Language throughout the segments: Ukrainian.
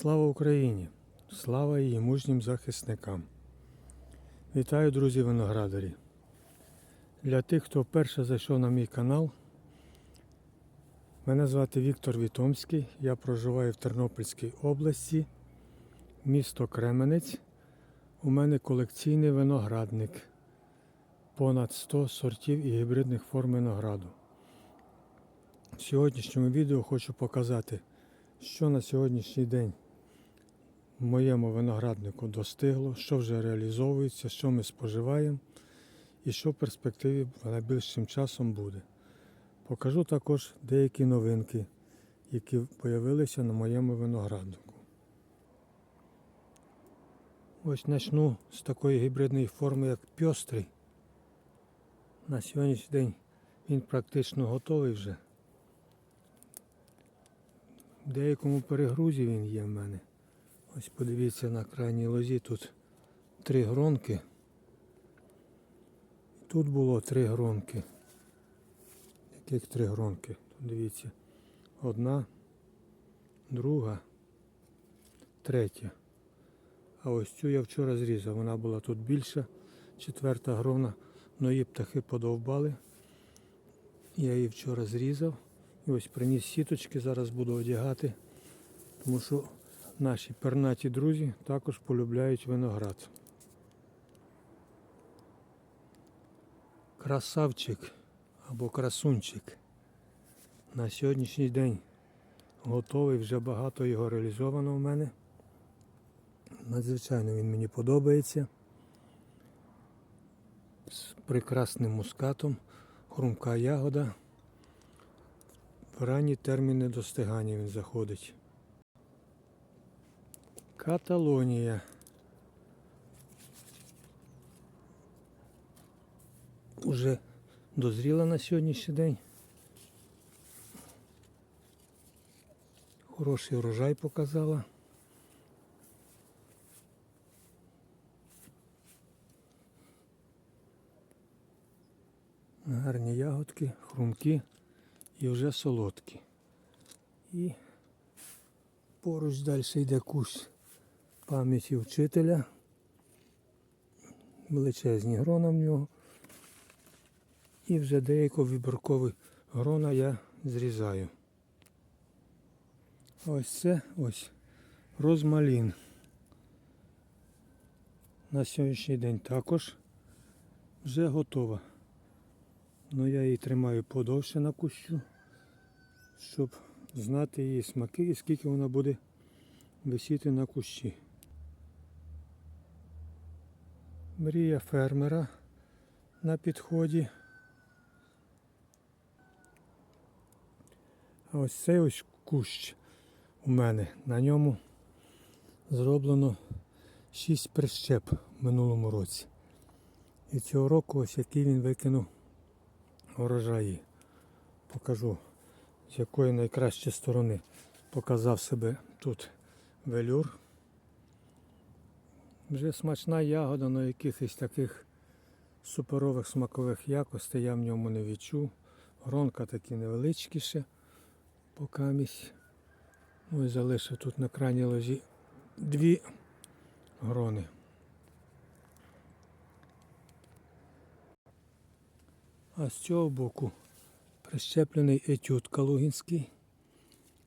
Слава Україні! Слава її мужнім захисникам! Вітаю, друзі виноградарі! Для тих, хто вперше зайшов на мій канал, мене звати Віктор Вітомський. Я проживаю в Тернопільській області, місто Кременець. У мене колекційний виноградник. Понад 100 сортів і гібридних форм винограду. В сьогоднішньому відео хочу показати, що на сьогоднішній день в моєму винограднику достигло, що вже реалізовується, що ми споживаємо і що в перспективі найближчим часом буде. Покажу також деякі новинки, які з'явилися на моєму винограднику. Ось почну з такої гібридної форми, як пьострий. На сьогоднішній день він практично готовий вже. В деякому перегрузі він є в мене. Ось подивіться на крайній лозі тут три гронки. Тут було три гронки. Яких три гронки? Тут дивіться. Одна, друга, третя. А ось цю я вчора зрізав. Вона була тут більша. Четверта грона. Но її птахи подовбали. Я її вчора зрізав. І ось приніс сіточки, зараз буду одягати. Тому що наші пернаті друзі також полюбляють виноград. Красавчик або красунчик. На сьогоднішній день готовий, вже багато його реалізовано в мене. Надзвичайно він мені подобається. З прекрасним мускатом, хрумка ягода. В ранні терміни достигання він заходить. Каталонія. Уже дозріла на сьогоднішній день. Хороший урожай показала. Гарні ягодки, хрумкі і вже солодкі. І поруч далі йде кущ пам'яті вчителя. Величезні грона в нього. І вже деяко вибіркові грона я зрізаю. Ось це ось розмалін. На сьогоднішній день також вже готова. Ну я її тримаю подовше на кущу, щоб знати її смаки і скільки вона буде висіти на кущі. Мрія фермера на підході. А ось цей ось кущ у мене. На ньому зроблено 6 прищеп в минулому році. І цього року ось який він викинув урожаї. Покажу, з якої найкращої сторони показав себе тут велюр. Вже смачна ягода, але якихось таких суперових смакових якостей я в ньому не відчув. Гронка такі невеличкі ще покамість. Ось залишив тут на крайній лозі дві грони. А з цього боку прищеплений етюд калугінський.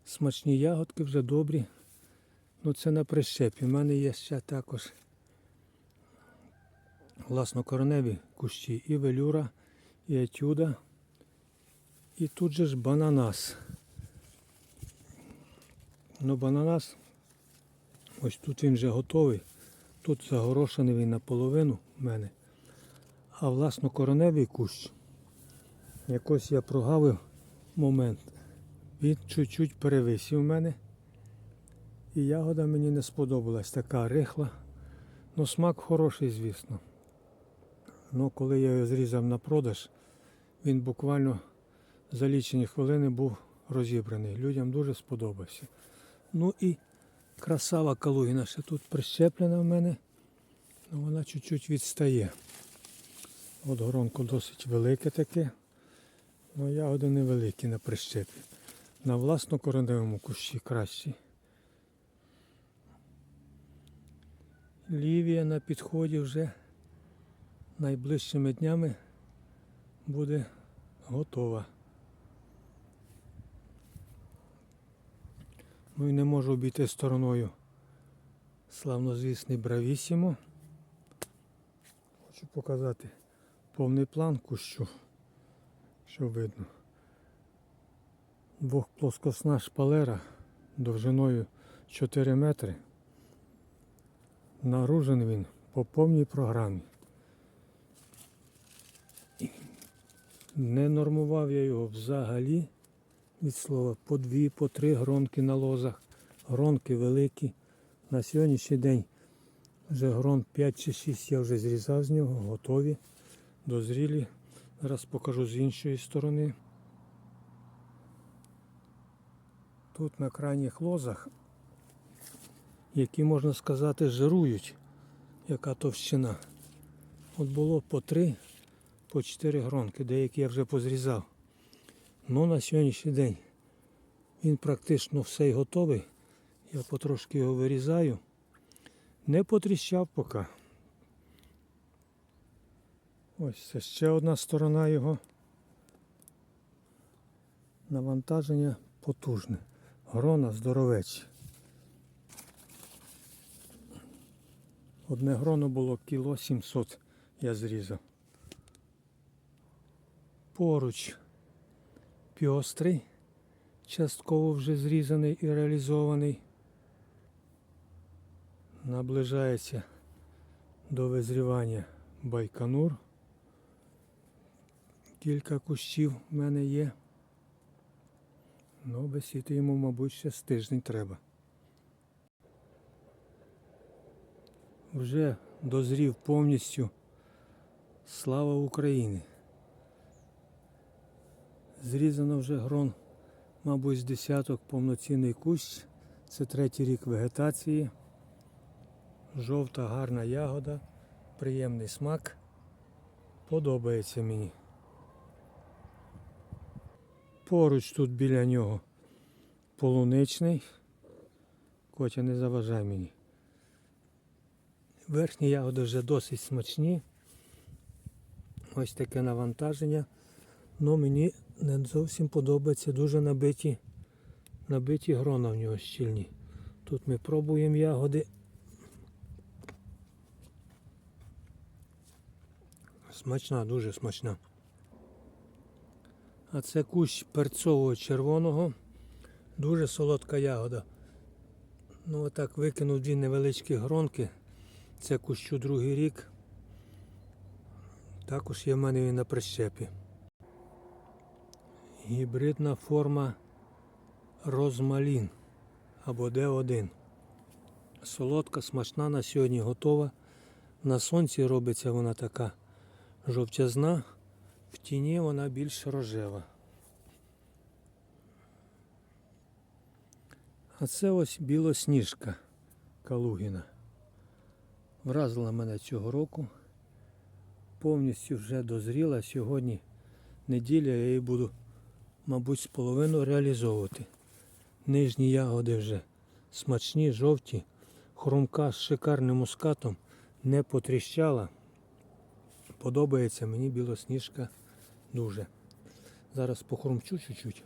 Смачні ягодки вже добрі. Ну це на прищепі. У мене є ще також власнокореневі кущі і велюра, і етюда. І тут же ж бананас. Ну бананас, ось тут він вже готовий. Тут загорошений він наполовину в мене. А власнокореневий кущ, якось я прогавив момент. Він чуть-чуть перевисів у мене. І ягода мені не сподобалась, така рихла. Ну смак хороший, звісно. Ну коли я його зрізав на продаж, він буквально за лічені хвилини був розібраний. Людям дуже сподобався. Ну і красава калугіна ще тут прищеплена в мене. Ну, вона чуть-чуть відстає. От горонко досить велике таке. Ну ягоди невеликі на прищепі. На власнокореневому кущі кращі. Лівія на підході вже найближчими днями буде готова. Ну і не можу обійти стороною славнозвісний Бравісімо. Хочу показати повний план кущу, що видно. Двохплоскосна шпалера довжиною 4 метри. Наружен він по повній програмі. Не нормував я його взагалі від слова по дві, по три гронки на лозах. Гронки великі. На сьогоднішній день вже грон 5 чи 6 я вже зрізав з нього, готові, дозрілі. Зараз покажу з іншої сторони. Тут на крайніх лозах, які, можна сказати, жирують, яка товщина. От було по 3, по 4 гронки, деякі я вже позрізав. Ну на сьогоднішній день він практично все готовий. Я потрошки його вирізаю. Не потріщав поки. Ось це ще одна сторона його. Навантаження потужне. Грона здоровечі. Одне гроно було кіло 700 я зрізав. Поруч піострий, частково вже зрізаний і реалізований. Наближається до визрівання байконур. Кілька кущів в мене є. Ну, висіти йому, мабуть, ще з тиждень треба. Вже дозрів повністю. Слава Україні! Зрізано вже грон, мабуть, з десяток повноцінний кущ. Це третій рік вегетації. Жовта гарна ягода, приємний смак. Подобається мені. Поруч тут біля нього полуничний. Котя не заважай мені. Верхні ягоди вже досить смачні. Ось таке навантаження. Ну мені не зовсім подобається дуже набиті, набиті грона в нього щільні. Тут ми пробуємо ягоди. Смачна, дуже смачна. А це кущ перцового червоного. Дуже солодка ягода. Ну отак викинув дві невеличкі гронки. Це кущу другий рік. Також є в мене він на прищепі. Гібридна форма розмалін або Д1. Солодка, смачна на сьогодні готова. На сонці робиться вона така жовтязна, в тіні вона більш рожева. А це ось білосніжка Калугіна. Вразила мене цього року. Повністю вже дозріла. Сьогодні неділя я її буду, мабуть, половину реалізовувати. Нижні ягоди вже смачні, жовті, хрумка з шикарним мускатом не потріщала. Подобається мені білосніжка дуже. Зараз похрумчу чуть-чуть.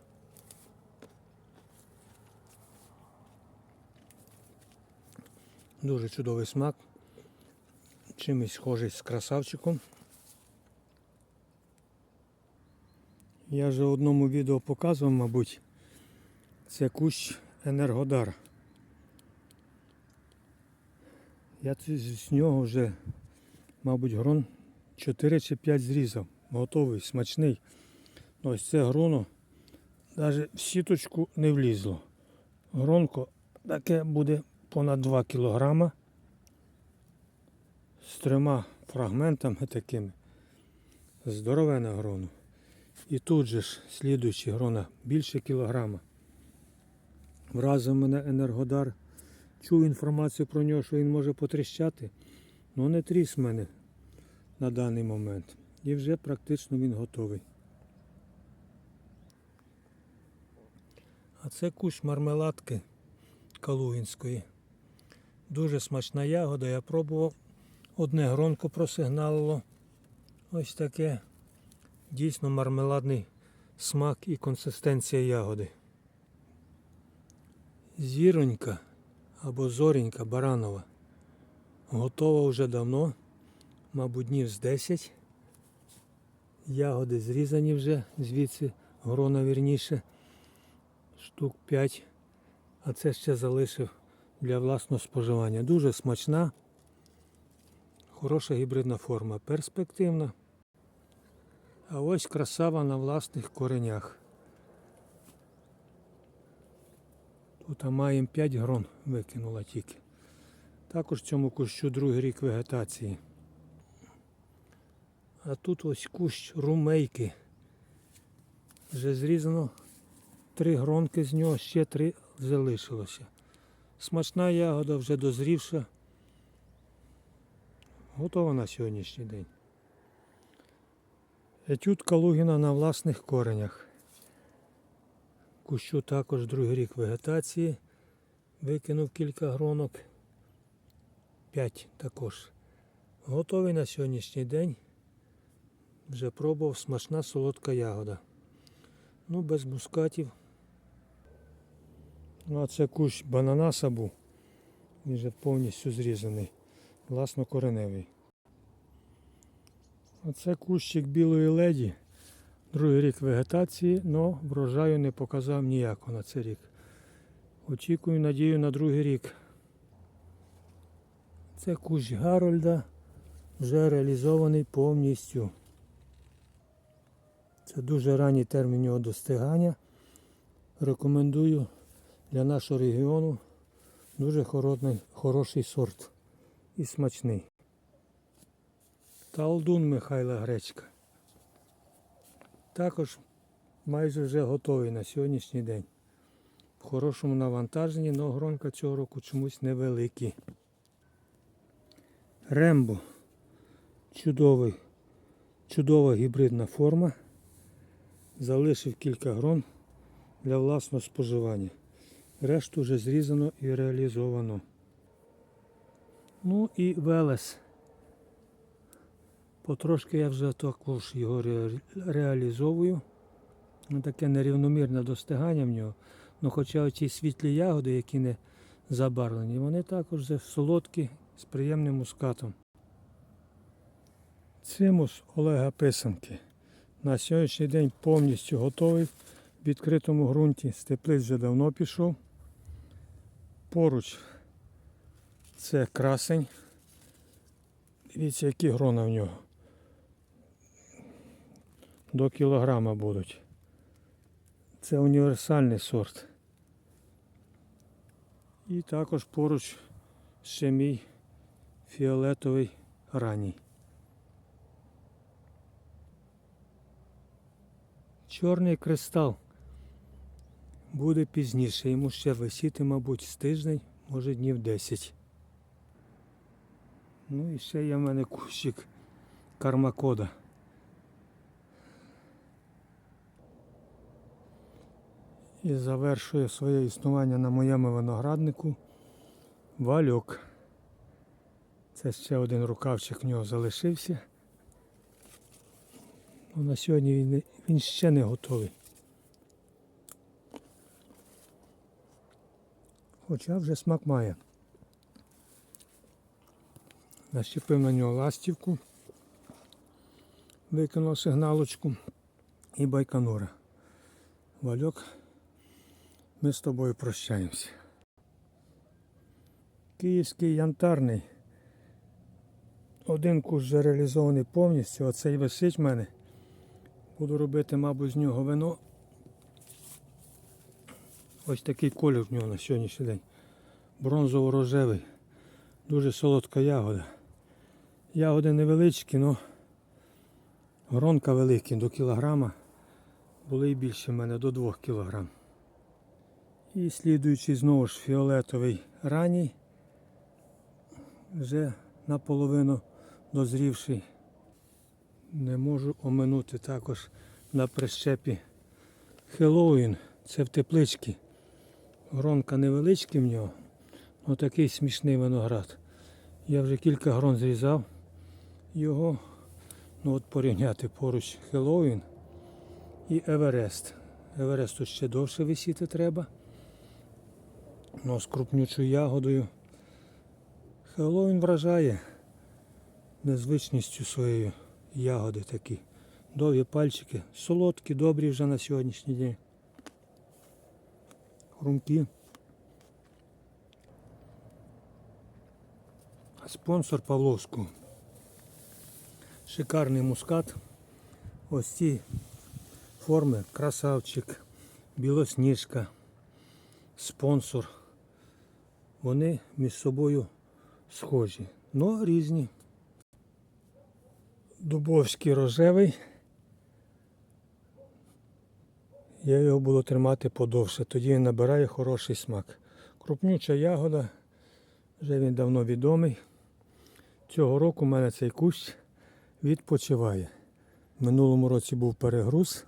Дуже чудовий смак. Чимось схожий з красавчиком. Я вже в одному відео показував, мабуть, це кущ Енергодар. Я з нього вже, мабуть, грон 4 чи 5 зрізав. Готовий, смачний. Ну, Ось це гроно навіть в сіточку не влізло. Гронко таке буде понад 2 кілограма з трьома фрагментами такими. Здоровене гроно. І тут же ж слідуючі грона більше кілограма. Вразив мене Енергодар. Чув інформацію про нього, що він може потріщати. Ну не тріс мене на даний момент. І вже практично він готовий. А це кущ мармеладки Калугінської. Дуже смачна ягода, я пробував. Одне гронко просигналило. Ось таке. Дійсно мармеладний смак і консистенція ягоди. Зіронька або зорінька баранова. Готова вже давно, мабуть, днів з 10. Ягоди зрізані вже, звідси грона вірніше, штук 5. А це ще залишив для власного споживання. Дуже смачна, хороша гібридна форма, перспективна. А ось красава на власних коренях. Тут маємо 5 грон викинула тільки. Також цьому кущу другий рік вегетації. А тут ось кущ румейки. Вже зрізано три гронки з нього, ще три залишилося. Смачна ягода вже дозрівша. Готова на сьогоднішній день. Етюд Калугіна на власних коренях. Кущу також другий рік вегетації. Викинув кілька гронок. П'ять також. Готовий на сьогоднішній день. Вже пробував смачна солодка ягода. Ну, без мускатів. Ну, а це кущ бананаса був. Він вже повністю зрізаний. Власно кореневий. Оце кущик білої леді. Другий рік вегетації, але врожаю не показав ніякого на цей рік. Очікую, надію на другий рік. Це кущ Гарольда, вже реалізований повністю. Це дуже ранній термін його достигання. Рекомендую для нашого регіону дуже хороший, хороший сорт і смачний. Талдун Михайла Гречка. Також майже вже готовий на сьогоднішній день. В хорошому навантаженні, але гронка цього року чомусь невеликі. Рембо. Чудовий, чудова гібридна форма. Залишив кілька грон для власного споживання. Решту вже зрізано і реалізовано. Ну і Велес. Потрошки я вже також його ре- реалізовую. Ну, Таке нерівномірне достигання в нього. Ну, хоча ті світлі ягоди, які не забарвлені, вони також солодкі з приємним мускатом. Цимус Олега Писанки. На сьогоднішній день повністю готовий в відкритому ґрунті. З теплиць вже давно пішов. Поруч це красень. Дивіться, які грона в нього. До кілограма будуть. Це універсальний сорт. І також поруч ще мій фіолетовий ранній. Чорний кристал буде пізніше. Йому ще висіти, мабуть, з тиждень, може днів 10. Ну і ще є в мене кущик кармакода. І завершує своє існування на моєму винограднику вальок. Це ще один рукавчик в нього залишився. Ну, на сьогодні він, він ще не готовий. Хоча вже смак має. Нащепив на нього ластівку, викинув сигналочку і байконура. Вальок, ми з тобою прощаємося. Київський янтарний. Один куш вже реалізований повністю, оцей висить в мене. Буду робити, мабуть, з нього вино. Ось такий колір в нього на сьогоднішній день. Бронзово-рожевий. Дуже солодка ягода. Ягоди невеличкі, але гронка великі до кілограма. Були і більше в мене до 2 кілограм. І слідуючий знову ж фіолетовий ранній. Вже наполовину дозрівший. Не можу оминути також на прищепі Хеллоуін. Це в тепличці. Гронка невеличкі в нього, Отакий смішний виноград. Я вже кілька грон зрізав його. Ну от порівняти поруч Хеллоуін і Еверест. Еверест тут ще довше висіти треба. Ну, з крупнючою ягодою. Хеллоуін вражає незвичністю своєю ягоди такі. Довгі пальчики, солодкі, добрі вже на сьогоднішній день. Хрумкі. Спонсор Павловського. Шикарний мускат. Ось ці форми красавчик, білосніжка, спонсор. Вони між собою схожі, але різні. Дубовський рожевий. Я його буду тримати подовше, тоді він набирає хороший смак. Крупнюча ягода, вже він давно відомий. Цього року у мене цей кущ відпочиває. Минулому році був перегруз.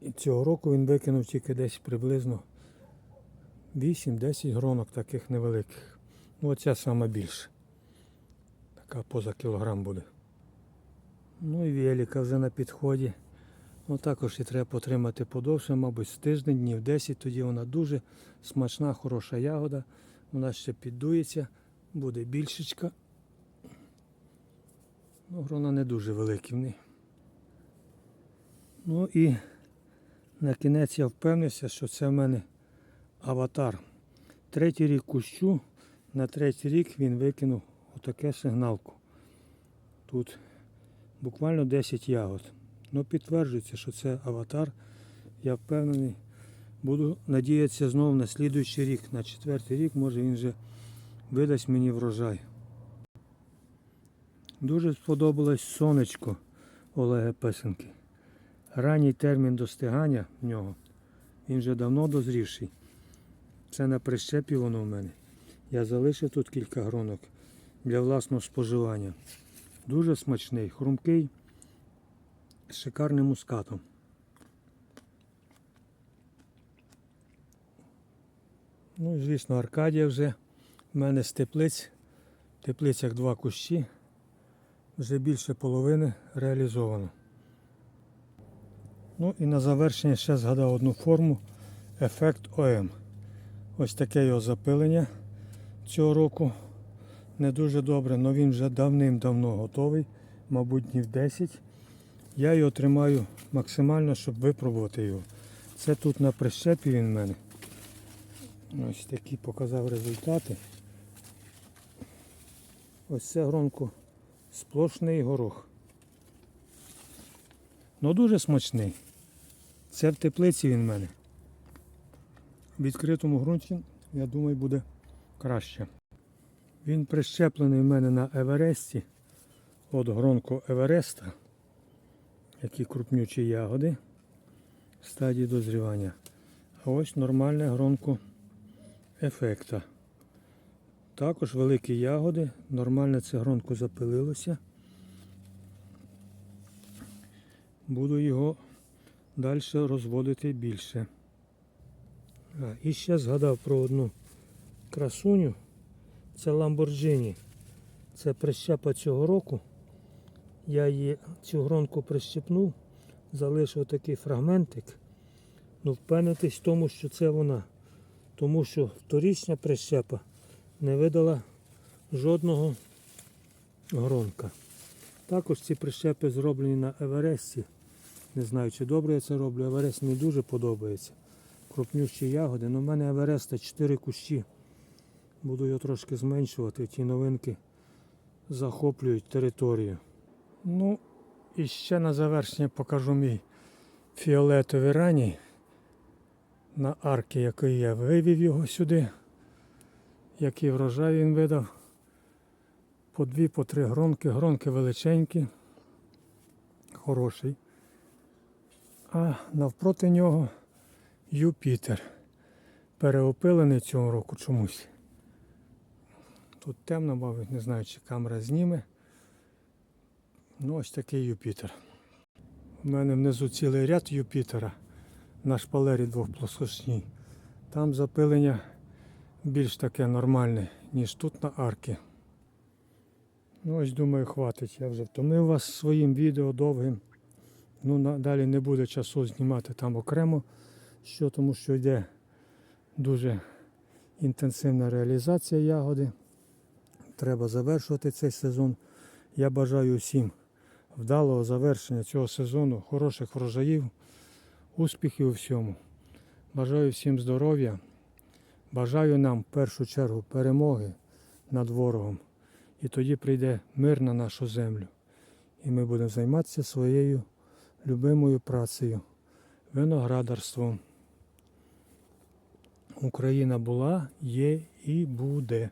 І цього року він викинув тільки десь приблизно 8-10 гронок таких невеликих. Ну оця сама більша. Така поза кілограм буде. Ну і велика вже на підході. Ну також і треба потримати подовше, мабуть, з тиждень, днів 10, тоді вона дуже смачна, хороша ягода. Вона ще піддується, буде більшечка. Ну, грона не дуже великі в неї. Ну і на кінець я впевнився, що це в мене аватар. Третій рік кущу, на третій рік він викинув отаке сигналку. Тут буквально 10 ягод. Ну підтверджується, що це аватар. Я впевнений. Буду надіятися знову на слідуючий рік, на четвертий рік, може він вже видасть мені врожай. Дуже сподобалось сонечко Олега Песенки. Ранній термін достигання в нього. Він вже давно дозрівший. Це на прищепі воно в мене. Я залишив тут кілька гронок для власного споживання. Дуже смачний, хрумкий, з шикарним мускатом. Ну, і, звісно, Аркадія вже в мене з теплиць. В теплицях два кущі. Вже більше половини реалізовано. Ну і на завершення ще згадав одну форму ефект ОМ. Ось таке його запилення цього року. Не дуже добре, але він вже давним-давно готовий, мабуть, днів 10. Я його тримаю максимально, щоб випробувати його. Це тут на прищепі він в мене. Ось такі показав результати. Ось це гронко сплошний горох. Ну дуже смачний. Це в теплиці він в мене. Відкритому ґрунті, я думаю, буде краще. Він прищеплений в мене на Евересті. От гронко Евереста. Які крупнючі ягоди в стадії дозрівання. А ось нормальне гронко ефекта. Також великі ягоди, нормально це гронко запилилося. Буду його далі розводити більше. А, і ще згадав про одну красуню. Це Lamborghini. Це прищепа цього року. Я її цю гронку прищепнув, залишив такий фрагментик. Ну, впевнитись в тому, що це вона. Тому що вторічна прищепа не видала жодного гронка. Також ці прищепи зроблені на Евересті. Не знаю, чи добре я це роблю. Еверест мені дуже подобається. Крупнющі ягоди. Ну, в мене Евереста 4 кущі. Буду його трошки зменшувати. Ті новинки захоплюють територію. Ну, і ще на завершення покажу мій фіолетовий раній на арки, який я вивів його сюди. Який врожай він видав. По дві, по три гронки. Гронки величенькі, хороший. А навпроти нього Юпітер. Переопилений цього року чомусь. Тут темно, мабуть, не знаю, чи камера зніме. Ну, ось такий Юпітер. У мене внизу цілий ряд Юпітера на шпалері двохплосочній. Там запилення більш таке нормальне, ніж тут на арки. Ну ось думаю, хватить. Я вже втомив вас своїм відео довгим. Ну, далі не буде часу знімати там окремо, що, тому що йде дуже інтенсивна реалізація ягоди. Треба завершувати цей сезон. Я бажаю всім вдалого завершення цього сезону, хороших врожаїв, успіхів у всьому. Бажаю всім здоров'я. Бажаю нам в першу чергу перемоги над ворогом. І тоді прийде мир на нашу землю. І ми будемо займатися своєю любимою працею, виноградарством. Україна була, є і буде.